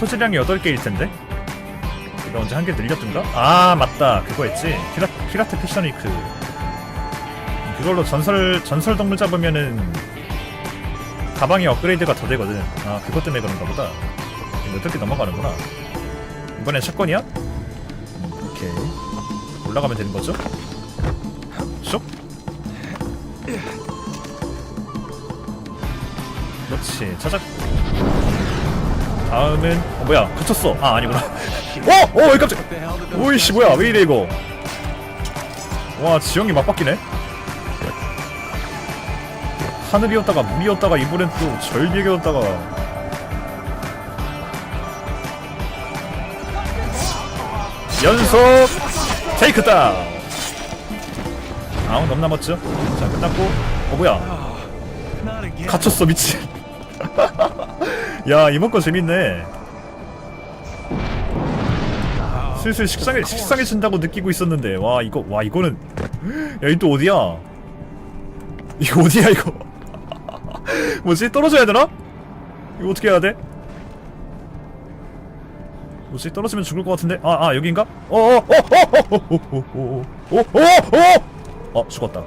소지량이 8개일 텐데? 이거 언제 한 개 늘렸던가? 아 맞다. 그거 했지. 피라, 피라트 위크. 그걸로 전설 전설 동물 잡으면은 가방이 업그레이드가 더 되거든. 아 그것 때문에 그런가 보다. 몇개 넘어가는구나. 이번엔 샷건이야? 음, 오케이. 올라가면 되는 거죠? 쏙. 그렇지. 찾았고 다음은 어, 뭐야 갇혔어. 아 아니구나. 어! 어! 왜 깜짝 오이씨 뭐야 왜 이래 이거. 와 지형이 막 바뀌네? 하늘이었다가 물이었다가 이번엔 또 절벽이었다가. 연속 테이크 다운. 아웃 넘 남았죠? 자 끝났고. 어 뭐야. 갇혔어 미친 야 이번 거 재밌네 슬슬 식상해 식상해진다고 느끼고 있었는데 와 이거 와 이거는 야이 또 어디야 이거 어디야 이거 뭐지 떨어져야 되나 이거 어떻게 해야 돼 뭐지 떨어지면 죽을 것 같은데 아아 여기인가 어어어어어어어어어어어 어 죽었다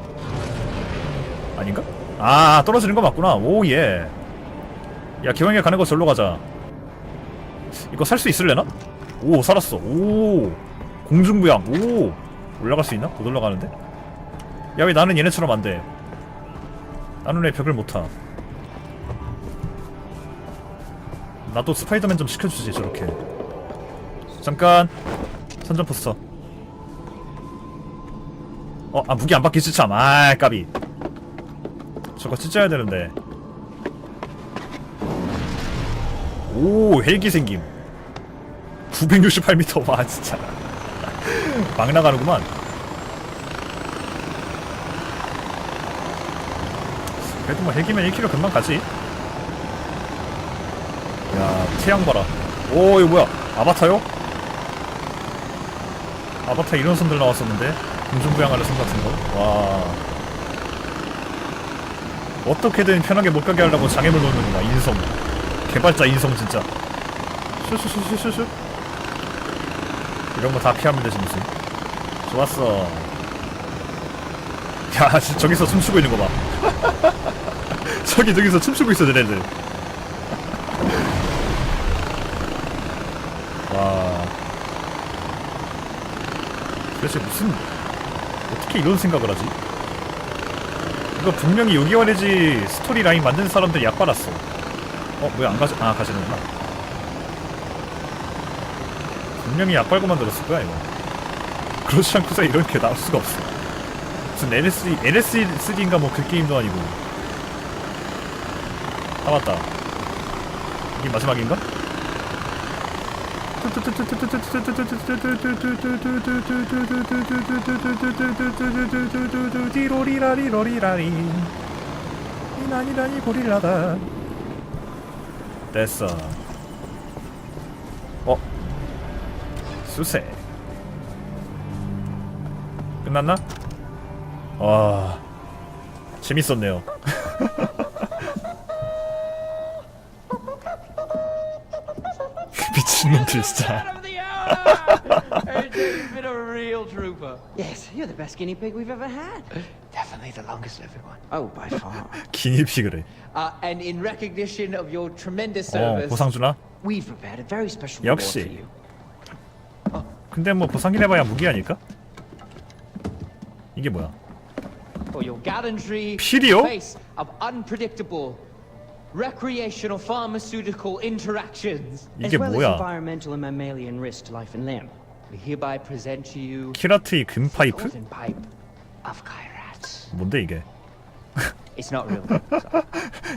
아닌가 아 떨어지는 거 맞구나 오예 야 기왕에 가는 거 절로 가자. 이거 살 수 있을래나? 오 살았어. 오 공중부양. 오 올라갈 수 있나? 못 올라가는데? 야 왜 나는 얘네처럼 안돼? 나는 왜 벽을 못타? 나도 스파이더맨 좀 시켜주지 저렇게. 잠깐. 선전 포스터. 어? 아 무기 안 바뀌지? 참. 아 까비. 저거 찢어야 되는데 오 헬기 생김. 968m 와 진짜. 막 나가는구만. 그래도 뭐 헬기면 1km 금방 가지. 야 태양 봐라. 오 이거 뭐야? 아바타요? 아바타 이런 손들 나왔었는데? 공중부양하는 손 같은 거와. 어떻게든 편하게 못 가게 하려고 장애물 놓는구나 인성 개발자 인성 진짜. 슈슈슈슈슈슈. 이런 거 다 피하면 되지 무슨. 좋았어. 야 지- 저기서 춤추고 있는 거봐. 저기 저기서 춤추고 있어 쟤네들. 와. 도대체 무슨 어떻게 이런 생각을 하지? 이거 분명히 요기와레지 스토리 라인 만든 사람들이 약 빨았어 어 뭐야 안 가지 아 가지는구나. 분명히 약 빨고 만 들었을 거야 이거. 그렇지 않고서 이렇게 나올 수가 없어. 무슨 LSD LSD인가 뭐 그 게임도 아니고. 아 맞다. 이게 마지막인가? 디로리라리로리라리. 이나니나니 고릴라다 됐어 어? 수세 끝났나? 와 재밌었네요 미친놈들 진짜 you've been a real trooper. Yes, you're the best guinea pig we've ever had. Definitely the longest living one. Oh, by far. 기니피그래 Uh, and in recognition of your tremendous 어 service, 보상 주나? We've prepared a very special reward for 역시 you. 근데 뭐 보상이래봐야 무기 아닐까? 이게 뭐야 for your gallantry 필이요? in the face of unpredictable recreational pharmaceutical interactions. 이게 as well 뭐야 as environmental and mammalian risk to life and limb. We hereby present to you 키라트의 금파이프? golden pipe of Kyrat. 뭔데 이게 It's not real. so-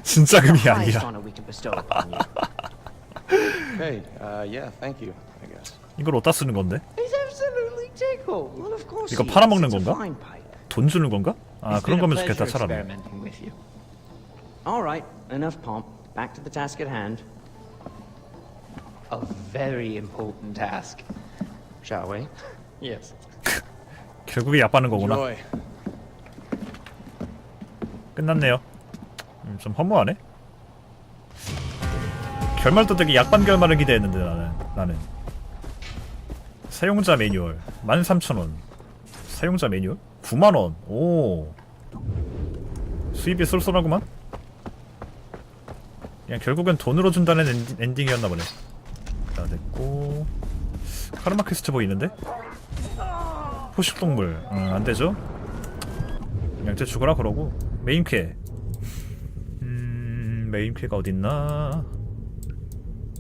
진짜 금이 아니야. Hey, uh, yeah, thank you, I guess. 이걸 어디다 쓰는 건데? 이거 팔아먹는 건가? 돈 주는 건가? 아 It's 그런 거면 좋겠다 차라리. All right, enough pomp. Back to the task at hand, A very important task. shall we? Yes. 결국에 얕바는 거구나 Enjoy. 끝났네요. 음, 좀 허무하네. 결말도 되게 약반 결말을 기대했는데 나는 나는. 사용자 매뉴얼 13,000원. 사용자 매뉴얼? 9만원. 오. 수입이 쏠쏠하구만. 그냥 결국엔 돈으로 준다는 엔딩, 엔딩이었나 보네. 자 됐고. 카르마 퀘스트 보이는데? 포식동물. 음, 안되죠? 쟤 죽어라 그러고 메인 퀘 음 메인 퀘가 어딨나?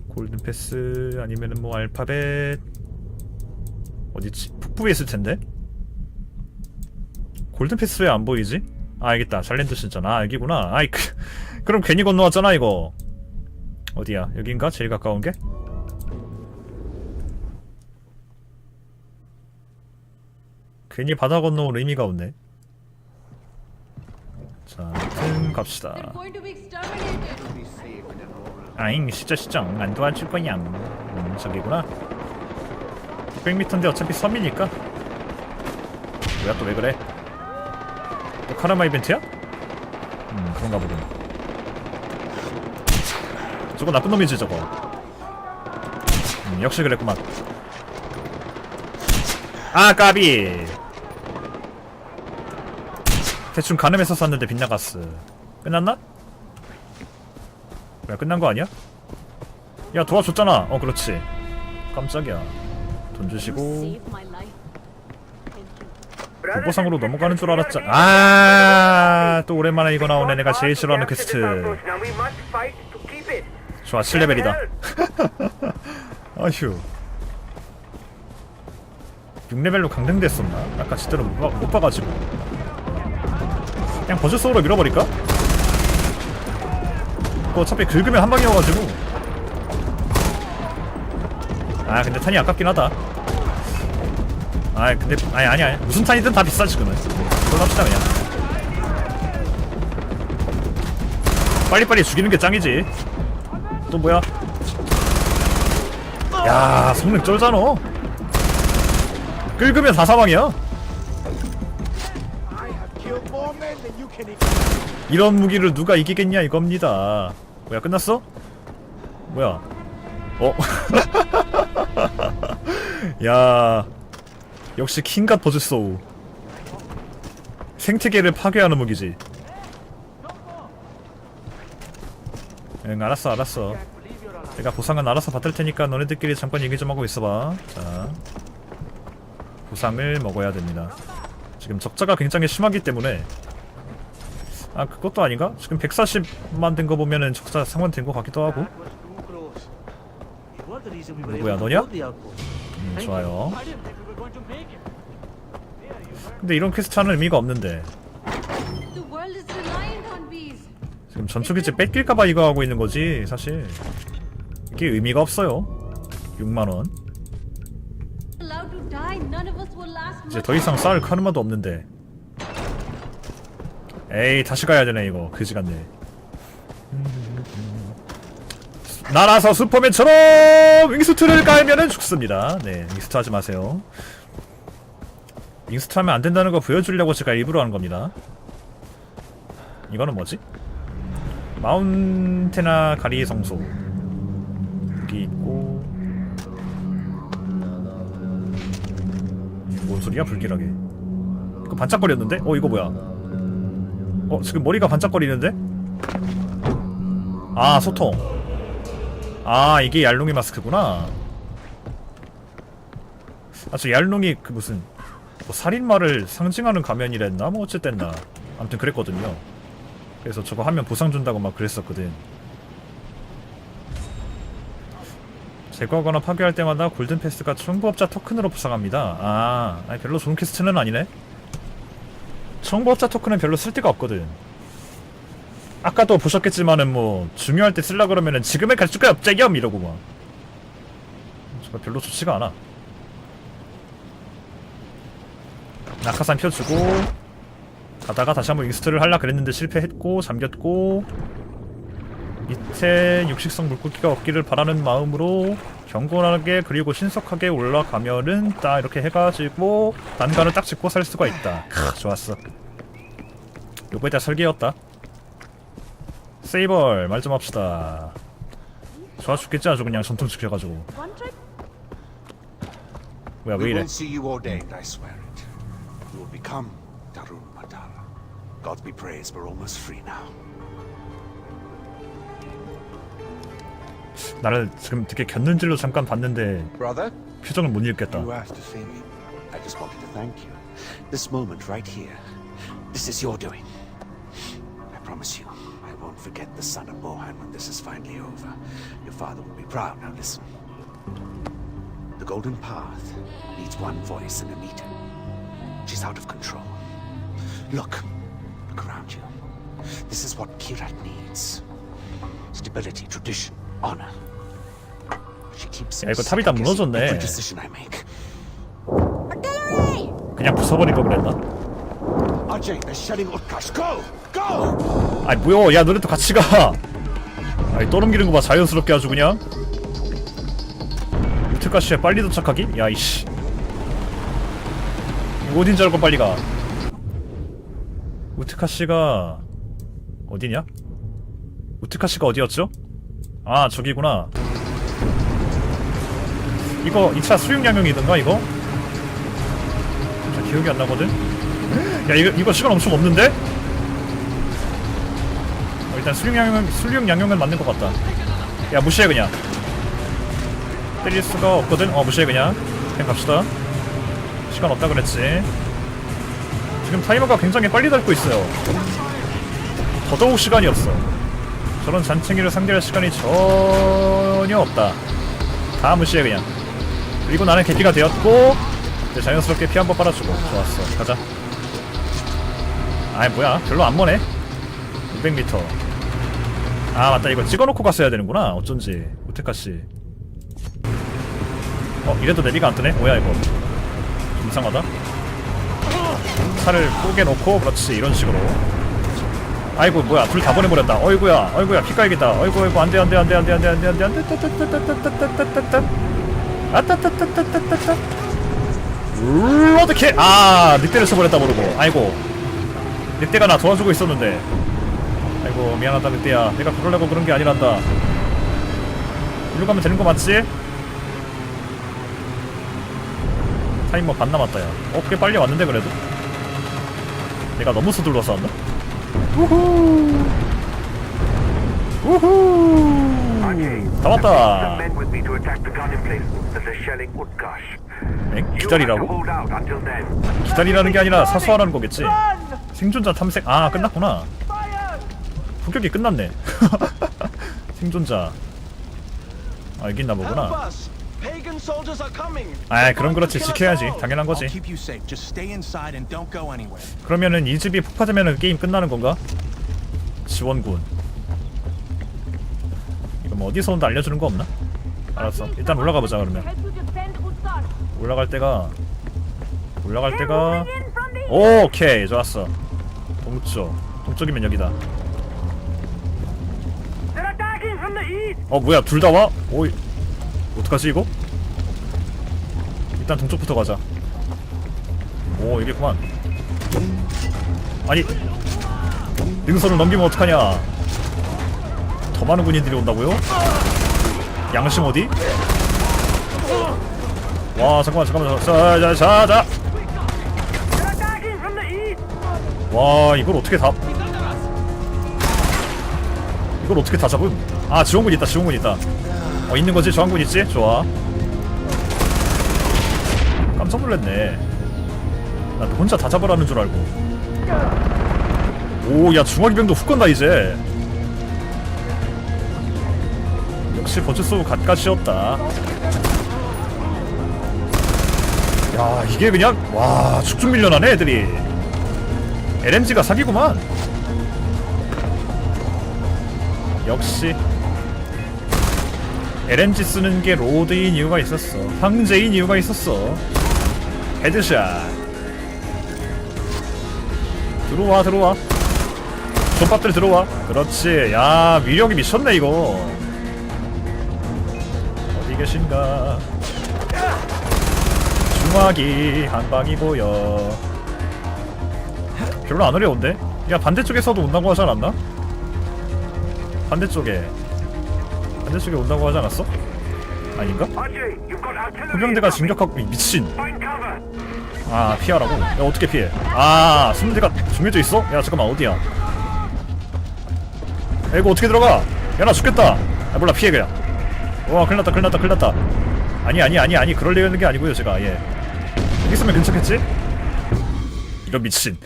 골든 패스 아니면은 뭐 알파벳. 어디지? 북부에 있을 텐데? 골든 패스 왜 안 보이지? 아 알겠다. 잘랜드 신잖아. 아 여기구나. 아이 그, 그럼 괜히 건너왔잖아 이거. 어디야? 여긴가? 제일 가까운 게? 괜히 바다 건너올 의미가 없네 자 아무튼 갑시다. 아잉 시저 시정 안 도와줄 거야 음 저기구나. 600m인데 어차피 섬이니까. 뭐야 또 왜 그래? 또 카라마 이벤트야? 음 그런가 보군. 저거 나쁜 놈이지 저거. 음 역시 그랬구만. 아 까비! 대충 가늠해서 쐈는데 빗나갔어 끝났나? 뭐야 끝난 거 아니야? 야 도와줬잖아 어 그렇지 깜짝이야 돈 주시고. 보상으로 넘어가는 줄 알았잖아 아또 오랜만에 이거 나오네 내가 제일 싫어하는 퀘스트 좋아 7레벨이다 아휴 6레벨로 강등됐었나? 아까 제대로 못, 봐, 못 봐가지고 그냥 버즈 소울로 밀어버릴까? 그거 어차피 긁으면 한 방이어가지고. 아 근데 탄이 아깝긴 하다. 아 근데 아니 아니 아니. 무슨 탄이든 다 비싸 지금은. 그걸 합시다 그냥. 빨리빨리 죽이는 게 짱이지. 또 뭐야? 야 성능 쩔잖아. 긁으면 다 사망이야. 이런 무기를 누가 이기겠냐 이겁니다 뭐야 끝났어? 뭐야? 어? 야 역시 킹갓 버즈소우 생태계를 파괴하는 무기지. 응 알았어 알았어. 내가 보상은 알아서 받을 테니까 너네들끼리 잠깐 얘기 좀 하고 있어봐. 자 보상을 먹어야 됩니다. 지금 적자가 굉장히 심하기 때문에 아 그것도 아닌가? 지금 140만 된 거 보면은 적자 상환 된 거 같기도 하고 누구야 너냐? 음, 좋아요. 근데 이런 퀘스트 하는 의미가 없는데. 지금 전초기지 뺏길까봐 이거 하고 있는 거지 사실 이게 의미가 없어요 6만원 Allowed to die. None of us will last 이제. 더 이상 쌓을 카르마도 없는데 에이 다시 가야 되네 이거. 그지 같네 날아서 슈퍼맨처럼 윙스트를 깔면은 죽습니다. 네 윙스트 하지 마세요. 윙스트 하면 안 된다는 거 보여주려고 제가 일부러 하는 겁니다. 이거는 뭐지? 마운테나 가리 성소. 여기 있고. 뭔 소리야 불길하게. 이거 반짝거렸는데? 어 이거 뭐야 어 지금 머리가 반짝거리는데? 아 소통. 아 이게 얄롱이 마스크구나. 아저 얄롱이 그 무슨 뭐 살인마를 상징하는 가면이랬나? 뭐 어쨌됐나. 아무튼 그랬거든요. 그래서 저거 하면 보상 준다고 막 그랬었거든. 제거하거나 파괴할 때마다 골든패스가 청부업자 토큰으로 보상합니다. 아 아니, 별로 좋은 퀘스트는 아니네 청부업자 토큰은 별로 쓸데가 없거든. 아까도 보셨겠지만은 뭐 중요할 때 쓸라 그러면은 지금에 갈 수가 없자겸 이러고 막. 정말 별로 좋지가 않아. 낙하산 펴주고 가다가 다시 한번 윙스트를 하려 그랬는데 실패했고 잠겼고 밑에 육식성 물고기가 없기를 바라는 마음으로 경건하게 그리고 신속하게 올라가면은 딱 이렇게 해가지고 단간을 딱 짚고 살 수가 있다. 크 좋았어. 요거에 다 설계였다. 세이벌 말 좀 합시다. 좋아 죽겠지? 아주 그냥 전통 지켜가지고? 뭐야 왜 이래. God be praised, we're almost free now. 나를 지금 되게 곁눈질로 잠깐 봤는데 Brother? 표정을 못 읽겠다 You asked to see me. I just wanted to thank you. This moment right here. This is your doing. I promise you, I won't forget the son of Mohan when this is finally over. Your father will be proud. Now listen. The Golden Path needs one voice and a meter. She's out of control. Look. Look around you. This is what Kirat needs. Stability, tradition, honor. She keeps 야, 이거 탑이 다 무너졌네. every decision I make. 그냥 부숴버릴 걸 그랬나? Ajay, they're shelling Utkarsh. Go! Go! 아이 뭐야 야 너네 또 같이 가 아이 떠넘기는 거 봐 자연스럽게 아주 그냥 우트카시에 빨리 도착하기? 야 이씨 이거 어딘 줄 알고 빨리 가 우트카시가 어디냐? 우트카시가 어디였죠? 아 저기구나 이거 2차 수륙양용이던가 이거? 자 기억이 안 나거든? 야 이거, 이거 시간 엄청 없는데? 어, 일단 수륙 양용은 맞는 것 같다. 야 무시해 그냥. 때릴 수가 없거든. 어 무시해 그냥. 그냥 갑시다. 시간 없다 그랬지. 지금 타이머가 굉장히 빨리 닳고 있어요. 더더욱 시간이 없어. 저런 잔챙이를 상대할 시간이 전혀 없다. 다 무시해 그냥. 그리고 나는 개피가 되었고 이제 자연스럽게 피 한 번 빨아주고 좋았어. 가자. 아이 뭐야 별로 안 머네. 200m. 아 맞다 이거 찍어놓고 갔어야 되는구나 어쩐지 우테카씨 어 이래도 내비가 안 뜨네? 뭐야 이거 좀 이상하다 차를 쪼개놓고 그렇지 이런 식으로 아이고 뭐야. 둘 다 보내버렸다. 어이구야. 어이구야. 피 까이겠다. 어이구 어이구. 안돼 안돼 안돼 안돼 안돼 안돼 안돼 안돼. 따따따따따따따따따따. 아따따따따따따따. 로드킬. 아 늑대를 써버렸다 모르고. 아이고. 늑대가 나 도와주고 있었는데. 아이고 미안하다 늑대야. 내가 그러려고 그런 게 아니란다. 일로 가면 되는 거 맞지? 타이머 반 남았다 야. 어? 꽤 빨리 왔는데 그래도. 내가 너무 서둘러서 왔나? 우후 우후 다 왔다 men with me to attack the guard emplacements that are shelling Utkarsh. 엥? 기다리라고? 기다리라는 게 아니라 사수하라는 거겠지 생존자 탐색 아 끝났구나 폭격이 끝났네 생존자 아 여기 있나 보구나 아 그럼 그렇지 지켜야지 당연한 거지. 그러면은 이 집이 폭파되면 게임 끝나는 건가? 지원군 이거 뭐 어디서 온다 알려주는 거 없나? 알았어 일단 올라가 보자 그러면. 올라갈 때가 올라갈 때가 오케이 좋았어 동쪽 동쪽이면 여기다! 어 뭐야 둘 다 와? 오이 어떡하지 이거? 일단 동쪽부터 가자 오 여기구만 아니 능선을 넘기면 어떡하냐 더 많은 군인들이 온다고요? 양심 어디? 와 잠깐만 잠깐만 자자자자! 와 이걸 어떻게 다 이걸 어떻게 다 잡음? 아 지원군 있다 지원군 있다 어 있는 거지 저항군 있지? 좋아 깜짝 놀랐네. 나 혼자 다 잡으라는 줄 알고. 오야 중화기병도 훅 건다 이제. 역시 버즈소우 갓갓이었다. 야 이게 그냥 와 축축 밀려나네 애들이. LMG가 사기구만. 역시. LMG 쓰는 게 로드인 이유가 있었어. 황제인 이유가 있었어 헤드샷. 들어와 들어와. 족밥들 들어와. 그렇지. 야 위력이 미쳤네 이거. 어디 계신가? 중화기 한 방이 보여. 별로 안 어려운데? 야 반대쪽에서도 온다고 하지 않았나? 반대쪽에. 반대쪽에 온다고 하지 않았어? 아닌가? Incoming. 진격하고 이 미친. 아 피하라고? 야 어떻게 피해? 아 숨대가 정해져 있어? 야 잠깐만 어디야? 야 이거 어떻게 들어가? 야 나 죽겠다 아 몰라 피해 그냥 와 큰일났다 큰일났다 큰일났다 아니 아니 아니 아니 그러려는 게 아니고요 제가 예 여기 있으면 괜찮겠지? 이런 미친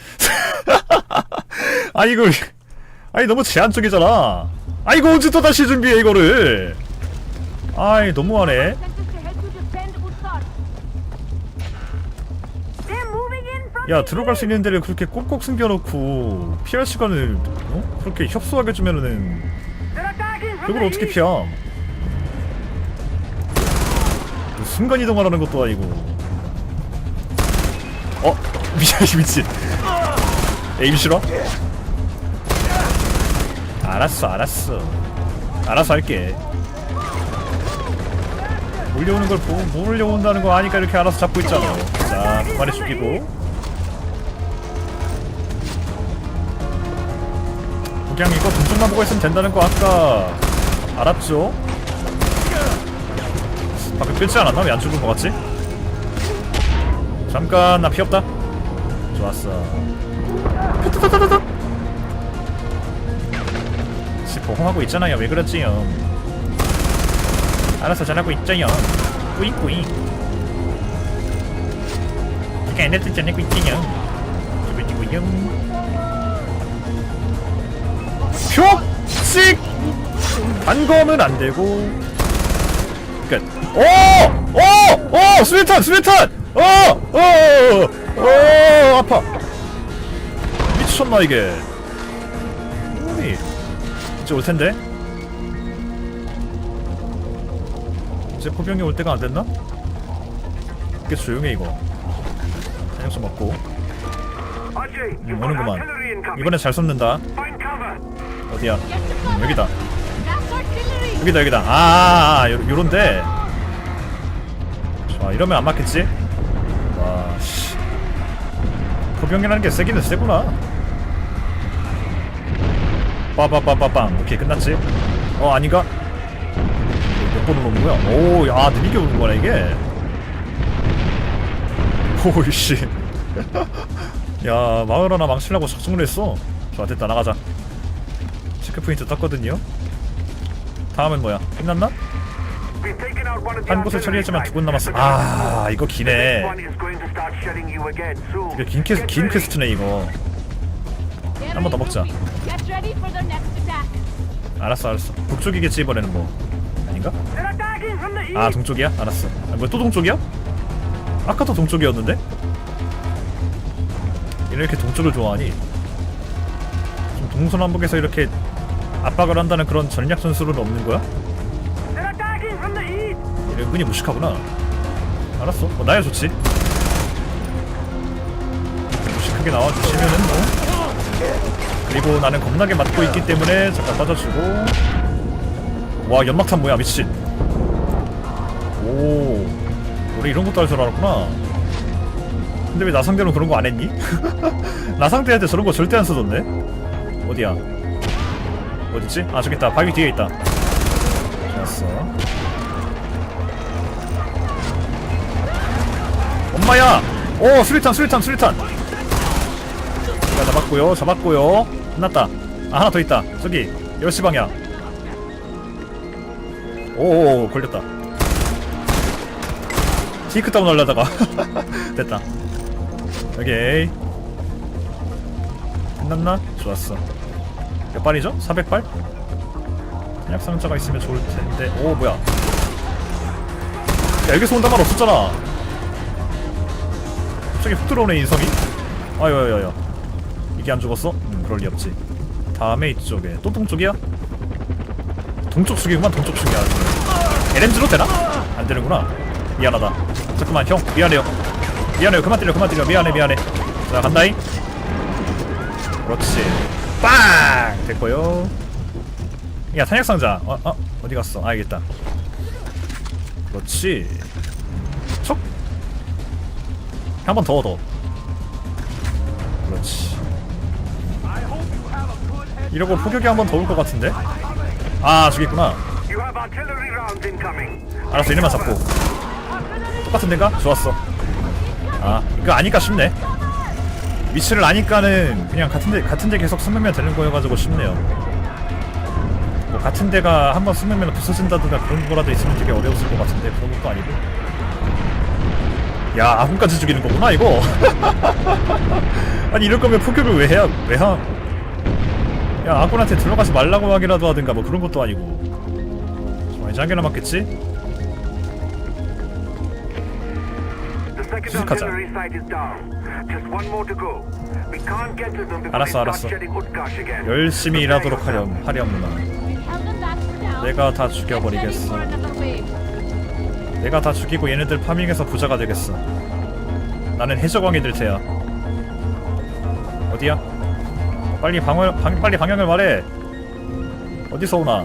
아니 이거 아니 너무 제한적이잖아 아 이거 언제 또 다시 준비해 이거를 아이 너무하네 야 들어갈 수 있는 데를 그렇게 꼭꼭 숨겨놓고 피할 시간을 어? 그렇게 협소하게 주면은 그걸 어떻게. 피함 뭐 순간 이동하라는 것도 아니고 어? 미친 미친 에임 싫어? 알았어 알았어 알아서 할게 몰려오는 걸 보고 몰려온다는 거 아니까 이렇게 알아서 잡고 있잖아 자 그만해 죽이고 그냥 이거 동쪽만 보고 있으면 된다는 거 아까 알았죠? 방금 끌지 않았나? 왜 안 죽은 거 같지? 잠깐 나 피 없다 좋았어. 씨 보험하고 있잖아요 왜 그랬지요 알았어 잘하고 있죠요 꾸잉꾸잉 니가 에너지 잘내고 있지요 띠구띠구용 표식 단검은 안 되고 끝. 오! 오! 오! 수류탄! 수류탄! 어! 어! 어! 어! 아파. 미쳤나 이게. 이제 올 텐데. 이제 포병이 올 때가 안 됐나? 꽤 조용해 이거. 좀 먹고. 음, 오는구만. 이번에 잘 cover. 어디야? 음. 여기다. 여기다 여기다 아, 아, 아 요, 요런데 좋아 이러면 안 맞겠지? 와 씨 포병이라는 게 세기는 세구나 빠빠빠빠빵 오케이 끝났지? 어 아닌가? 몇 번을 오는 거야? 오야 느리게 오는 거네 이게 오이씨 야 마을 하나 망치려고 작정을 했어 좋아 됐다 나가자 체크포인트 떴거든요 다음은 뭐야? 끝났나? 한 곳을 처리했지만. 두 곳 남았어. 아 이거 기네. 이거 긴, 퀘스, 긴. 퀘스트네 이거. 먹자. for their next attack. 알았어 알았어. 북쪽이겠지 이번에는 뭐. 아닌가? 아 동쪽이야? 알았어. 아, 뭐또 동쪽이야? 아까도 동쪽이었는데? 이렇게 동쪽을 좋아하니? 좀 동서남북에서 이렇게 압박을 한다는 그런 전략 전술은 없는 거야? East. 은근히 무식하구나. 알았어. 뭐 나야 좋지. 무식하게 나와주시면은 뭐. 그리고 나는 겁나게 맞고 있기 때문에 잠깐 빠져주고. 와 연막탄 뭐야 미친. 오. 우리 이런 것도 할 줄 알았구나. 근데 왜 나 상대로 그런 거 안 했니? 나 상대한테 저런 거 절대 안 써줬네. 어디야? 어딨지? 아 저기 있다. 바위 뒤에 있다. 좋았어. 엄마야! 오 수리탄 수리탄 수리탄 자 잡았고요 잡았고요 끝났다 아 하나 더 있다 저기 10시 방향 오오오 걸렸다. 테이크 다운 하려다가. 됐다. 오케이. 끝났나? 좋았어. 몇 발이죠? 400발? 탄약 상자가 있으면 좋을 텐데. 오 뭐야. 야 여기서 온단 말 없었잖아. 갑자기 훅 들어오네 인성이? 아유야야야 이게 안 죽었어? 음 그럴 리 없지. 다음에 이쪽에. 또 동쪽이야? 동쪽 축이구만 동쪽 축이야 LMG로 되나? 안 되는구나. 미안하다. 잠깐만 형. 미안해요. 미안해요. 그만 때려 그만 때려. 미안해 미안해. 자 간다잉. 그렇지. 빵! 됐고요. 야 탄약 상자. 어, 어? 어디 갔어? 아 알겠다. 그렇지. 척한번 더 얻어. 그렇지. 이러고 포격이 한 번 더 올 것 같은데? 아, 있구나. 알았어 이래만 잡고. 똑같은 데가? 좋았어. 아 이거 아니까 쉽네. 위치를 아니까는 그냥 같은 데 같은 데 계속 숨으면 되는 거여가지고 쉽네요. 뭐 같은 데가 한번 숨으면 부서진다든가 그런 거라도 있으면 되게 어려웠을 것 같은데 그런 것도 아니고. 야 아군까지 죽이는 거구나 이거. 아니 이럴 거면 포격을 왜 해야 왜 하? 야 아군한테 들어가지 말라고 하기라도 하든가 뭐 그런 것도 아니고. 자 이제 한 개 남았겠지? The second 수색하자. artillery site is down. Just one more to go. We can't get to them before 알았어, 알았어. 열심히 일하도록 하렴. 하렴 누나. 내가 다 죽여버리겠어. 내가 다 죽이고 얘네들 파밍해서 부자가 되겠어 나는 해적왕이 될 테야 어디야? 빨리 방어, 방, 빨리 방향을 말해 어디서 오나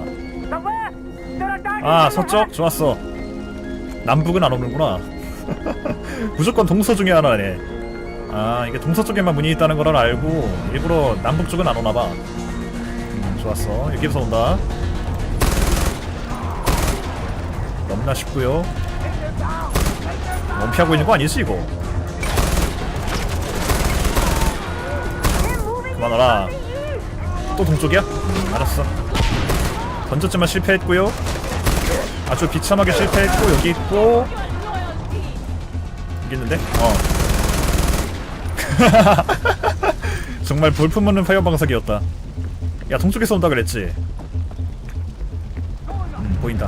아 서쪽? 좋았어. 남북은 안 오는구나. 무조건 동서 중에 하나네. 아 이게 동서 쪽에만 문이 있다는 걸 알고 일부러 남북 쪽은 안 오나봐. 음, 좋았어. 여기서 온다. 너무나 쉽고요. 원피하고 있는 거 아니지 이거? 그만하라. 또 동쪽이야? 음, 알았어. 던졌지만 실패했고요 아주 비참하게 실패했고 여기 있고 있는데? 어. 정말 볼품없는 파이어 방석이었다. 야 동쪽에서 온다 그랬지? 음 보인다.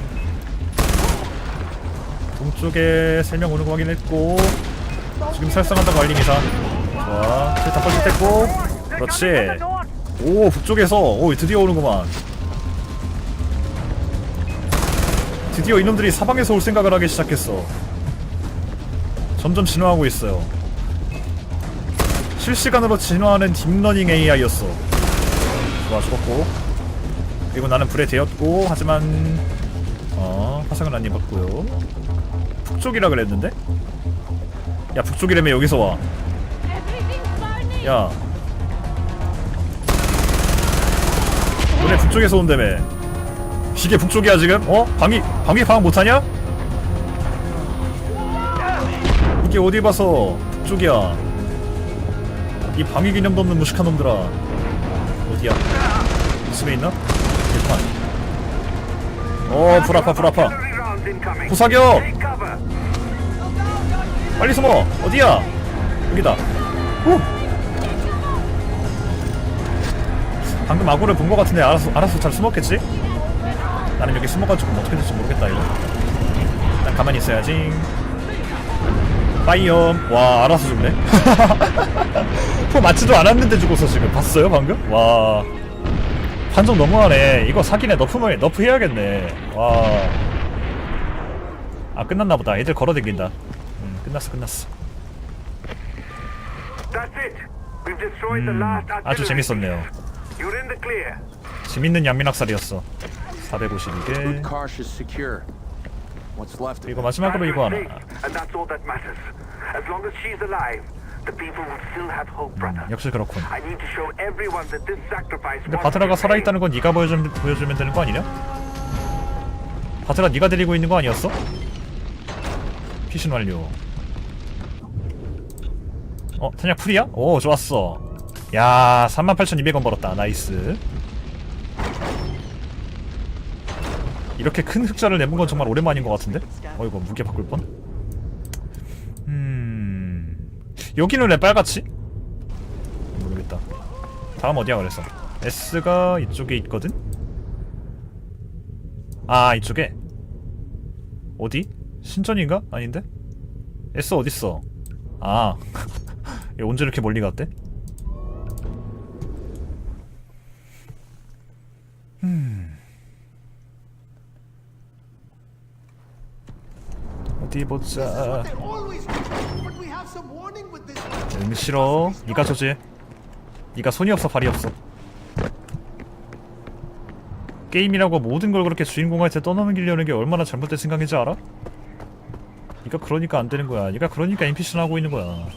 동쪽에 3명 오는 거 확인했고 지금 살상한다고 알림 이상. 좋아. 실탄 뻘짓했고. 그렇지. 오 북쪽에서. 오 드디어 오는구만 드디어 이놈들이 사방에서 올 생각을 하기 시작했어 점점 진화하고 있어요 실시간으로 진화하는 딥러닝 AI였어 좋아 죽었고 그리고 나는 불에 데였고 하지만 어 화상은 안 입었고요 북쪽이라 그랬는데? 야 북쪽이라며 여기서 와. 야. 너네 북쪽에서 온다며. 이게 북쪽이야 지금? 어? 방위 방위 방어 못하냐? 이게 어디 봐서 북쪽이야? 이 방위 기념도 없는 무식한 놈들아. 어디야? 이쯤에 있나? 일단. 어, 불 아파, 불 아파. Artillery rounds incoming. 부사격! 빨리 숨어! 어디야? 여기다. 오! 방금 아구를 본 것 같은데 알아서 알아서 잘 숨었겠지? 나는 여기 숨어가지고 뭐 어떻게 될지 모르겠다 이거. 난 가만히 있어야지. 빠이엄. 와 알아서 죽네. 포 맞지도 않았는데 죽었어 지금. 봤어요 방금? 와. 판정 너무하네. 이거 사기네. 너프면 너프 해야겠네. 와. 아 끝났나 보다. 애들 걸어댕긴다. 음, 끝났어 끝났어. 음, 아주. 재밌었네요. 재밌는 양민학살이었어. 452개. Utkarsh is secure. What's left of 그리고 it? 마지막 으로 이거 하나. Brother. 역시 그렇군. 근데 vain. 살아있다는 건 네가 보여주면, 보여주면 되는 거 아니냐? 바드라 네가 데리고 있는 거 아니었어? 피신 완료. 어, 탄약 풀이야? 오, 좋았어. 야, 38,200원 벌었다. 나이스. 이렇게 큰 흑자를 내본 건 정말 오랜만인 것 같은데? 어이구, 무게 바꿀 뻔. 음... 여기는 왜 빨갛지? 모르겠다. 다음 어디야 그랬어? S가 이쪽에 있거든? 아 이쪽에? 어디? 신전인가? 아닌데? S 어딨어? 아 얘 언제 이렇게 멀리 갔대? 음 어디 보자. 응 싫어. 니가 저지. 니가 손이 없어 발이 없어. 게임이라고 모든 걸 그렇게 주인공한테 떠넘기려는 게 얼마나 잘못된 생각인지 알아? 니가 그러니까 안 되는 거야. 니가 그러니까 NPC를 하고 있는 거야.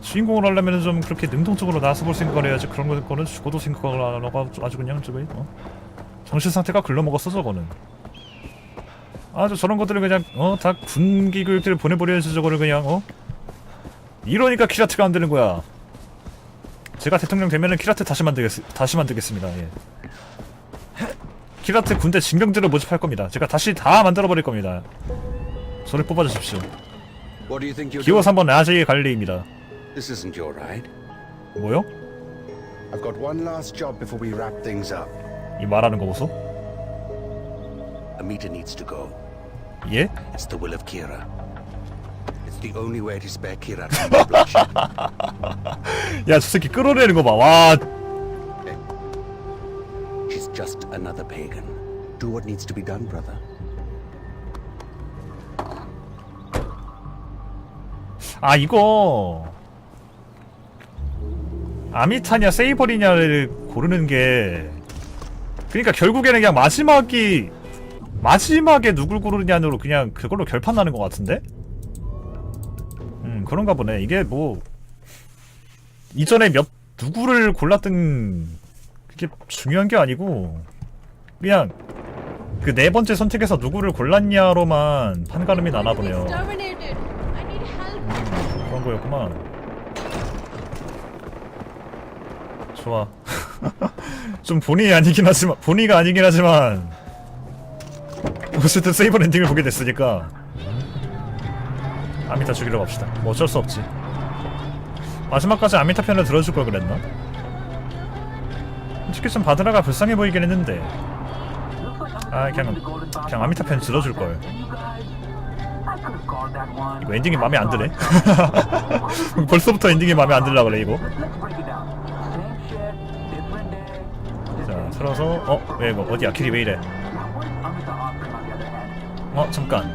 주인공을 하려면 좀 그렇게 능동적으로 나서볼 생각을 해야지 그런 거- 거는 죽어도 생각을 안 하고 아주 그냥 저거 어? 정신 상태가 글러먹었어 저거는 아주 저런 것들을 그냥 어 다 군기 교육들을 보내버려야지 저거를 그냥 어? 이러니까 키라트가 안 되는 거야. 제가 대통령 되면은 키라트 다시 만들겠 다시 만들겠습니다. 예. 키라트 군대 징병들을 모집할 겁니다. 제가 다시 다 만들어 버릴 겁니다. 저를 뽑아 주십시오. Think you're 기호 3번 아제이 갈리입니다. 뭐요? 이 말하는 거 보소. Amita needs to go. 예? It's the will of Kira. It's the only way to spare Kira from the bloodshed. 야 저 새끼 끌어내는 거 봐 와 She's just another pagan. Do what needs to be done, brother. 아 이거 아미타냐 세이버리냐를 고르는 게 그러니까 결국에는 그냥 마지막이 마지막에 누굴 고르냐로 그냥 그걸로 결판 나는 것 같은데? 음 그런가 보네 이게 뭐 이전에 몇 누구를 골랐든 그게 중요한 게 아니고 그냥 그 네 번째 선택에서 누구를 골랐냐로만 판가름이 나나 보네요 help. 그런 거였구만. 좋아. 좀 본의 아니긴 하지만 본의가 아니긴 하지만 어쨌든 세이버 엔딩을 보게 됐으니까 아미타 죽이러 갑시다. 뭐 어쩔 수 없지. 마지막까지 아미타 편을 들어줄 걸 그랬나? 솔직히 좀 바드라가 불쌍해 보이긴 했는데 아 그냥 그냥 아미타 편 들어줄 걸. 이거 엔딩이 마음에 안 드네. 벌써부터 엔딩이 마음에 안 들라 그래 이거. 자, 틀어서 어, 왜 이거 어디야? 길이 왜 이래? 어, 잠깐.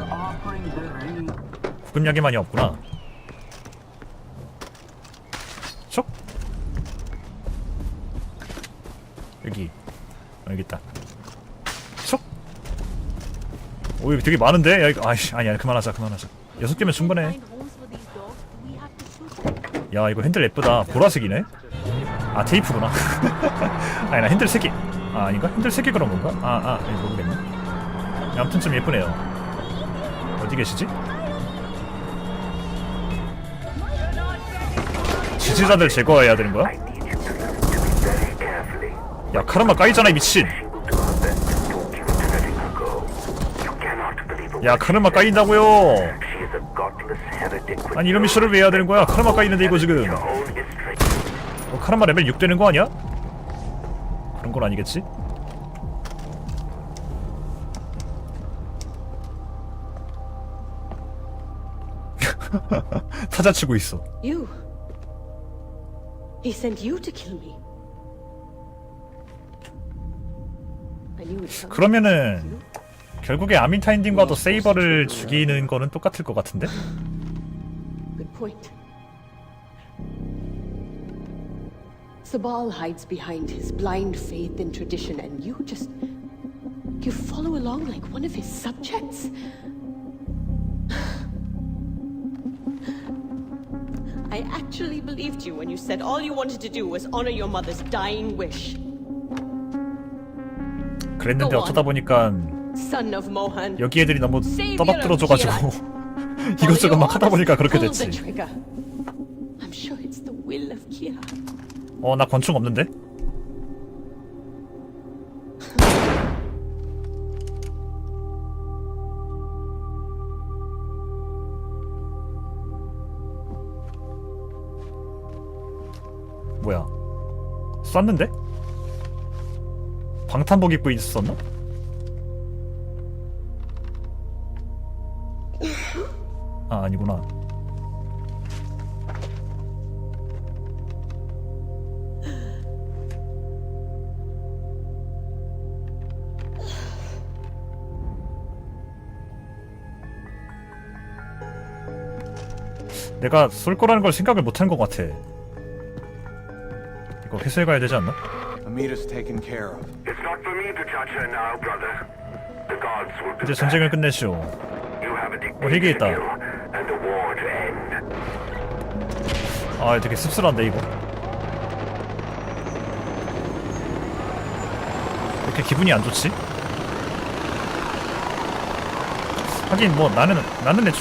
구급약이 많이 없구나. 촉. 여기. 어, 여기 있다. 촉. 오, 여기 되게 많은데? 야, 이거 아이씨, 아니야, 그만하자, 그만하자. 여섯 개면 충분해. 야 이거 핸들 예쁘다 보라색이네 아 테이프구나 아니 나 핸들 색이 아 아닌가? 핸들 색이 그런 건가? 아아 아, 모르겠네 야, 아무튼 좀 예쁘네요 어디 계시지? 지지자들 제거해야 되는 거야? 야 카르마 까이잖아 이 미친 야 카르마. 까인다고요 아니 이런 미션을 왜 해야 되는 거야 카르마 까이는데 이거 지금. 어, 카르마 레벨 6 되는 거 아니야? 그런 건 아니겠지? 타자치고 있어. You. He sent you to kill me. I knew it coming. 그러면은 결국에 아민타인딩과도 세이버를 죽이는 거는 똑같을 것 같은데? Good point. Sabal hides behind his blind faith in tradition, and you just. You follow along like one of his subjects? Actually believed you when you said all you wanted to do was honor your mother's dying wish. 그랬는데. 어쩌다 보니까 Son of Mohan. 여기 애들이 너무 떠받들어줘가지고 이것저것 막 하다 보니까 그렇게 됐지. I'm sure it's the will of Kira. 어, 나 권총 없는데? 뭐야? 쐈는데? 방탄복 입고 있었나? 아, 아니구나. 내가 쏠 거라는 걸 생각을 못한 것 같아. 회수해 가야 되지 않나? Amita's taken care of. It's not for me to judge her now, brother. The gods will do 이제 that. 전쟁을 끝내시오. You have a 어, dictator 있다. to kill and a war to end. 아, 되게 씁쓸한데 이거. 이렇게 기분이 안 좋지? 하긴 뭐 나는 나는 애초에